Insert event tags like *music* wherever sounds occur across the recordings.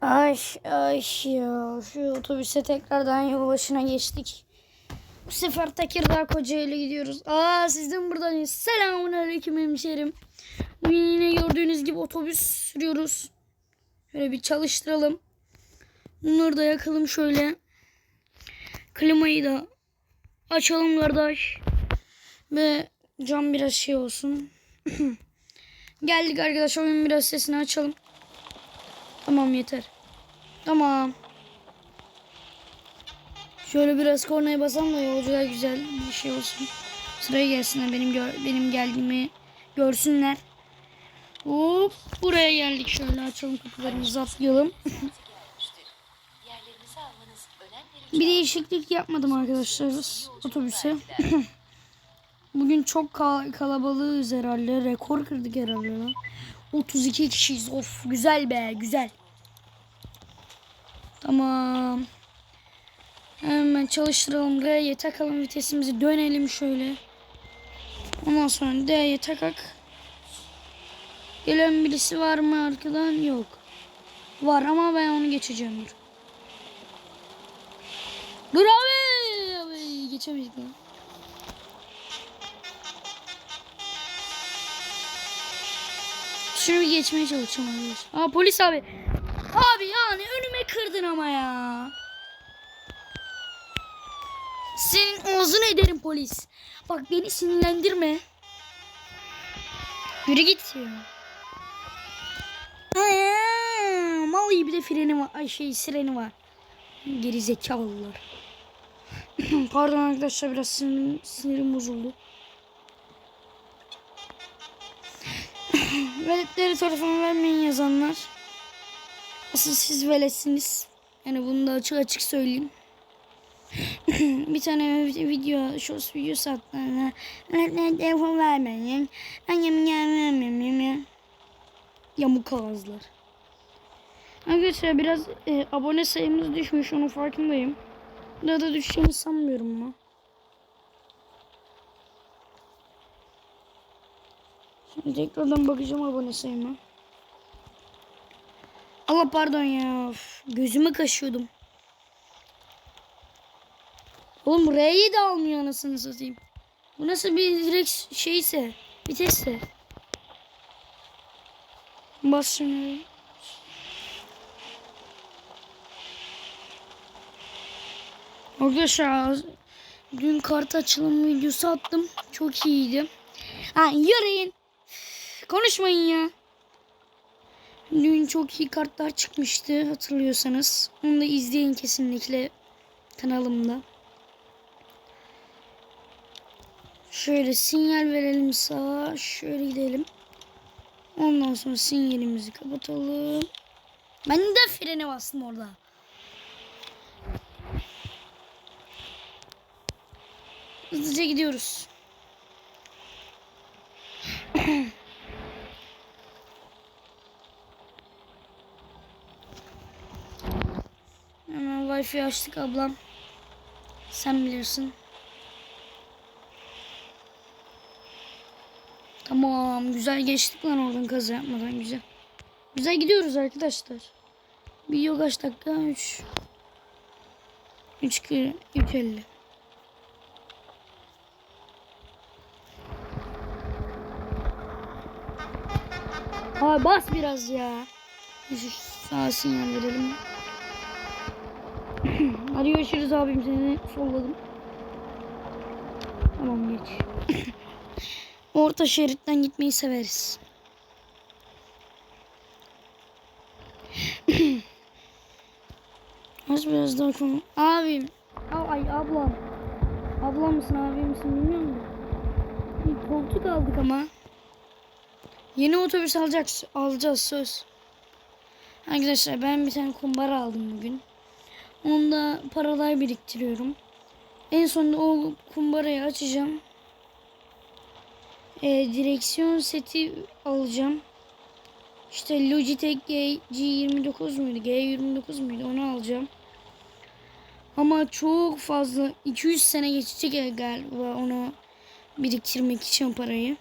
Ay ay ya şu otobüse tekrardan yol başına geçtik. Bu sefer Tekirdağ Kocaeli'ye gidiyoruz. Aa sizden buradayız. Selamun aleyküm hemşerim. Bugün yine gördüğünüz gibi otobüs sürüyoruz. Şöyle bir çalıştıralım. Bunları da yakalım şöyle. Klimayı da açalım kardeş. Ve cam biraz şey olsun. *clears throat* Geldik arkadaşlar oyun biraz sesini açalım. Tamam yeter. Tamam. Şöyle biraz kornaya basalım da yolcular güzel bir şey olsun. Sıraya gelsinler benim gör, benim geldiğimi görsünler. Hop buraya geldik şöyle açalım kapılarımızı atlayalım. Bir değişiklik yapmadım arkadaşlar otobüse. *laughs* Bugün çok kal- kalabalığız herhalde. Rekor kırdık herhalde. lan. 32 kişiyiz. Of güzel be güzel. Tamam. Hemen çalıştıralım. R'ye takalım vitesimizi. Dönelim şöyle. Ondan sonra D'ye takak. Gelen birisi var mı arkadan? Yok. Var ama ben onu geçeceğim. Dur. Dur abi. abi geçemedik lan. Şunu bir geçmeye çalışacağım. Aa polis abi. Abi yani önüme kırdın ama ya. Senin ağzını ederim polis. Bak beni sinirlendirme. Yürü git. Aa, Mal gibi de freni var. Ay şey sireni var. Geri zekalılar. *clears throat* Pardon arkadaşlar biraz sinirim, sinirim bozuldu. *clears throat* Veletleri tarafına vermeyin yazanlar. Asıl siz veletsiniz. Yani bunu da açık açık söyleyeyim. *clears throat* bir tane video, shorts videosu. Veletleri telefon vermeyin. Yemin vermem. Yamuk ağızlar. Arkadaşlar biraz e, abone sayımız düşmüş onun farkındayım. Daha da düşeceğini sanmıyorum ama. Şimdi tekrardan bakacağım abone sayıma. Allah pardon ya. Üf, gözümü kaşıyordum. Oğlum R'yi de almıyor anasını satayım. Bu nasıl bir direkt şeyse. Vitesse. Bas şunu. Arkadaşlar dün kart açılım videosu attım. Çok iyiydi. Ha yürüyün. Konuşmayın ya. Dün çok iyi kartlar çıkmıştı hatırlıyorsanız. Onu da izleyin kesinlikle kanalımda. Şöyle sinyal verelim sağa. Şöyle gidelim. Ondan sonra sinyalimizi kapatalım. Ben de frene bastım orada. Hızlıca gidiyoruz. Wifi açtık ablam. Sen bilirsin. Tamam güzel geçtik lan oradan kaza yapmadan güzel. Güzel gidiyoruz arkadaşlar. Video kaç dakika? 3 3 3.50 Abi bas biraz ya. Sağ sinyal verelim. Hadi görüşürüz abim seni solladım. Tamam geç. *coughs* Orta şeritten gitmeyi severiz. *coughs* Az biraz daha konu. Abim. Ay, ablam. Ablam mısın abi misin bilmiyorum da. Bir koltuk aldık ama. Yeni otobüs alacak, alacağız söz. Arkadaşlar ben bir tane kumbara aldım bugün. Onda paralar biriktiriyorum. En sonunda o kumbarayı açacağım. E, direksiyon seti alacağım. İşte Logitech G, G29 muydu? G29 muydu? Onu alacağım. Ama çok fazla 200 sene geçecek galiba onu biriktirmek için parayı.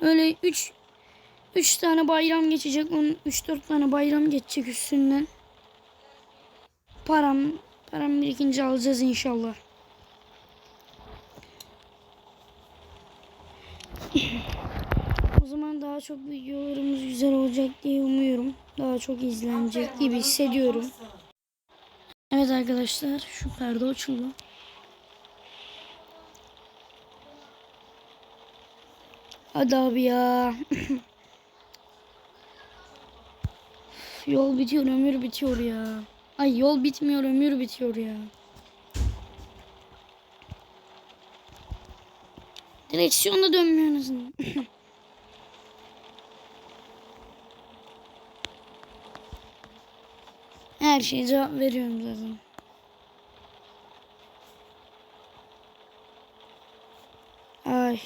Öyle 3 3 tane bayram geçecek. Onun 3-4 tane bayram geçecek üstünden. Param param birikince alacağız inşallah. O zaman daha çok videolarımız güzel olacak diye umuyorum. Daha çok izlenecek gibi hissediyorum. Evet arkadaşlar şu perde açıldı. Hadi abi ya. *laughs* yol bitiyor ömür bitiyor ya. Ay yol bitmiyor ömür bitiyor ya. Direksiyonda dönmüyor. *laughs* Her şeye cevap veriyorum zaten. Ay.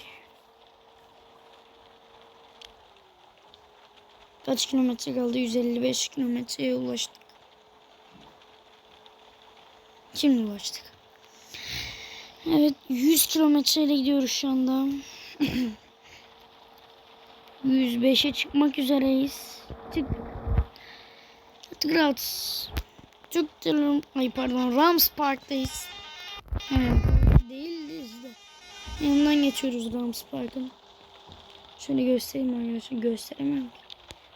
Kaç kilometre kaldı? 155 kilometreye ulaştık. Şimdi ulaştık. Evet 100 kilometreyle gidiyoruz şu anda. *clears throat* 105'e çıkmak üzereyiz. Tık. Graz. Türkçülüm. Ay pardon Rams Park'tayız. Evet. Değiliz de. Yanından geçiyoruz Rams Park'ın. Şöyle göstereyim arkadaşlar. Gösteremem ki.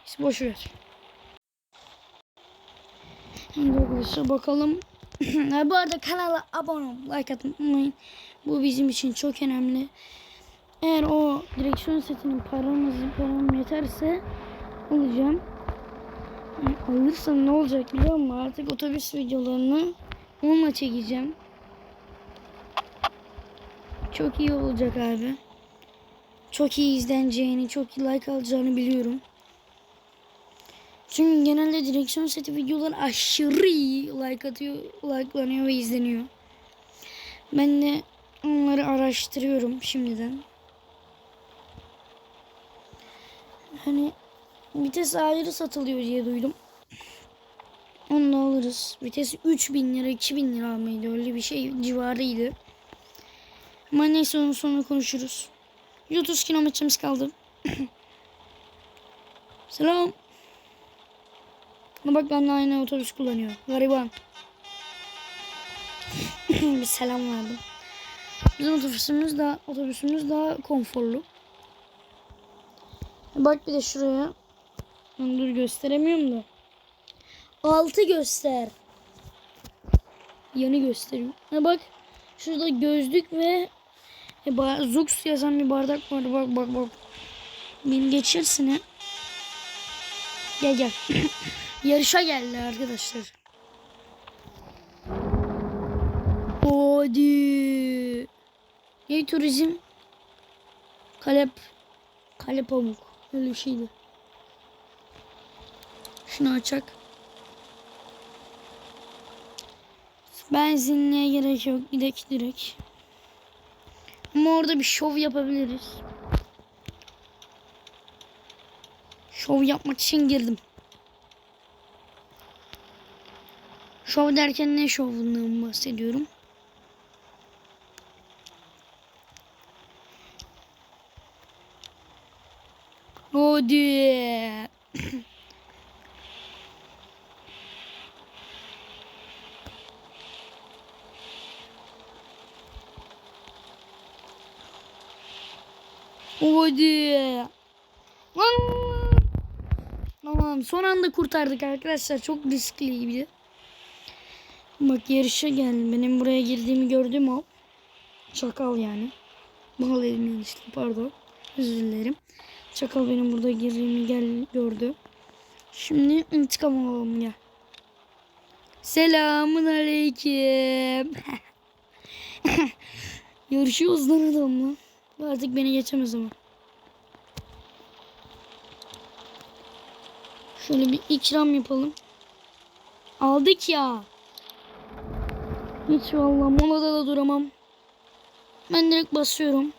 İşte boş ver. Şimdi arkadaşlar bakalım. Ha, *laughs* Bu arada kanala abone olup like atmayı unutmayın. Bu bizim için çok önemli. Eğer o direksiyon setinin paramızı param yeterse alacağım. Yani alırsam ne olacak biliyor musun? Artık otobüs videolarını onunla çekeceğim. Çok iyi olacak abi. Çok iyi izleneceğini, çok iyi like alacağını biliyorum. Çünkü genelde direksiyon seti videolar aşırı iyi like atıyor, likelanıyor ve izleniyor. Ben de onları araştırıyorum şimdiden. Hani vites ayrı satılıyor diye duydum. Onu da alırız. Vites 3000 lira 2000 lira mıydı öyle bir şey civarıydı. Ama neyse onu sonra konuşuruz. 130 kilometremiz kaldı. *clears throat* Selam. Ama bak benimle aynı otobüs kullanıyor. Gariban. *laughs* bir selam verdim. Bizim otobüsümüz daha otobüsümüz daha konforlu. Bak bir de şuraya. Dur gösteremiyorum da. Altı göster. Yanı gösteriyor. Ha bak. Şurada gözlük ve e, Zux yazan bir bardak var. Bak bak bak. Beni geçirsin ha. Gel gel. *laughs* Yarışa geldi arkadaşlar. Hadi. Ne turizm? Kalep. Kale pamuk. Öyle bir şeydi. Şunu açak. Benzinliğe gerek yok. Gidek direkt. Ama orada bir şov yapabiliriz. Şov yapmak için girdim. Şov derken ne şovundan bahsediyorum? Hadi. Hadi. Tamam son anda kurtardık arkadaşlar. Çok riskliydi. Bak yarışa geldi. Benim buraya girdiğimi gördüm o. Çakal yani. Mal dedim yanlışlıkla pardon. Özür dilerim. Çakal benim burada girdiğimi gel gördü. Şimdi intikam alalım ya. Selamun aleyküm. *laughs* Yarışıyoruz lan adamla. Artık beni geçemez ama. Şöyle bir ikram yapalım. Aldık ya. Hiç vallahi molada da duramam. Ben direkt basıyorum.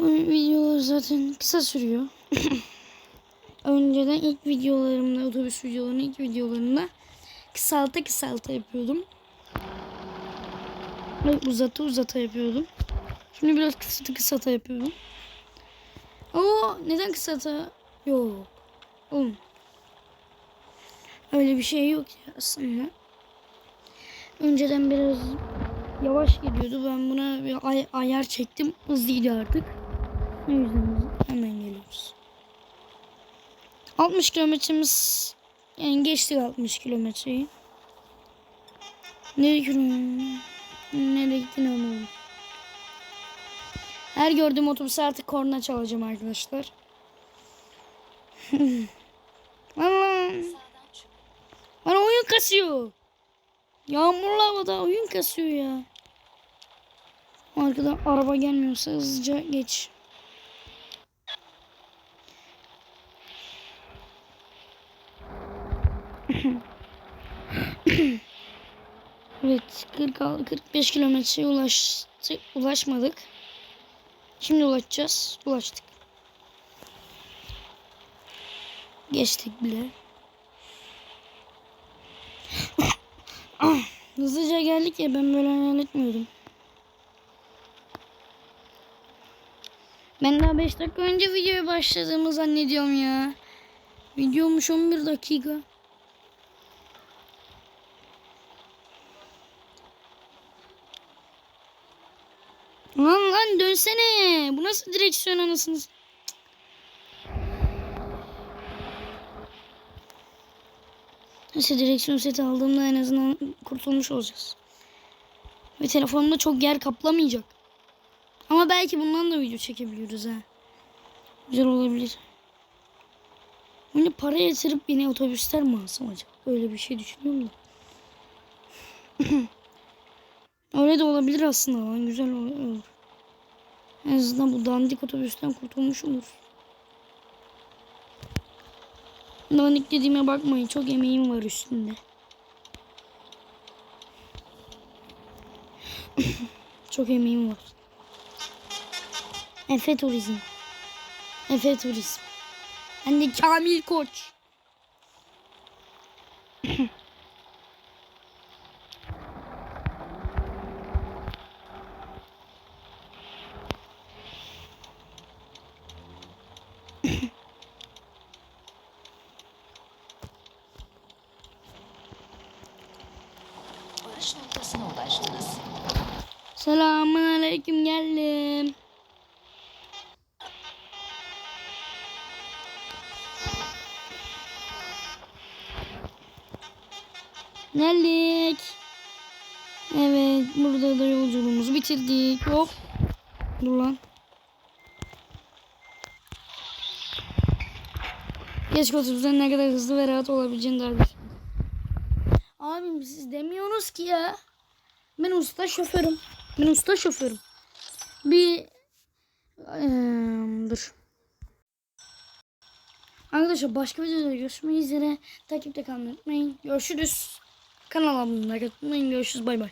Videolar zaten kısa sürüyor. *coughs* Önceden ilk videolarımda, otobüs videolarının ilk videolarında kısalta kısalta yapıyordum. Ve uzata uzata yapıyordum. Şimdi biraz kısıtı kısata yapıyorum. Oo neden kısa ta? Yok. Oğlum. Öyle bir şey yok ya aslında. Önceden biraz yavaş gidiyordu. Ben buna bir ay- ayar çektim. Hızlı gidiyor artık. O yüzden hemen geliyoruz. 60 kilometremiz yani geçtik 60 kilometreyi. Nereye gidiyorsun? Nereye gittin oğlum? Her gördüğüm otobüse artık korna çalacağım arkadaşlar. *laughs* Allah. Bana oyun kasıyor. Yağmurlu havada oyun kasıyor ya. Arkadan araba gelmiyorsa hızlıca geç. *coughs* evet 40 45 kilometreye ulaştı, ulaşmadık. Şimdi ulaşacağız. Ulaştık. Geçtik bile. Hızlıca geldik ya ben böyle hayal etmiyordum. Ben daha 5 dakika önce videoya başladığımı zannediyorum ya. Videomuş 11 dakika. Lan lan dönsene. Bu nasıl direksiyon anasını? Neyse direksiyon seti aldığımda en azından kurtulmuş olacağız. Ve telefonumda çok yer kaplamayacak. Ama belki bundan da video çekebiliyoruz ha. Güzel olabilir. Hani para yatırıp beni otobüsler mi alsam acaba? Öyle bir şey düşünüyorum da. *clears throat* Öyle de olabilir aslında. Güzel ol- olur. En azından bu dandik otobüsten kurtulmuş olur. Dandik dediğime bakmayın. Çok emeğim var üstünde. *coughs* Çok emeğim var. Efe Turizm. Efe Turizm. Ben de Kamil Koç. Varış noktasına ulaştınız. Selamun aleyküm geldim. Geldik. Evet burada da yolculuğumuzu bitirdik. Hop. Dur lan. Geç otobüsten ne kadar hızlı ve rahat olabileceğini düşün. Abim siz demiyorsunuz ki ya. Ben usta şoförüm. Ben usta şoförüm. Bir Eee, dur. Arkadaşlar başka videoda görüşmek üzere. Takipte kalmayı unutmayın. Görüşürüz. Kanala abone olmayı unutmayın. Görüşürüz. Bay bay.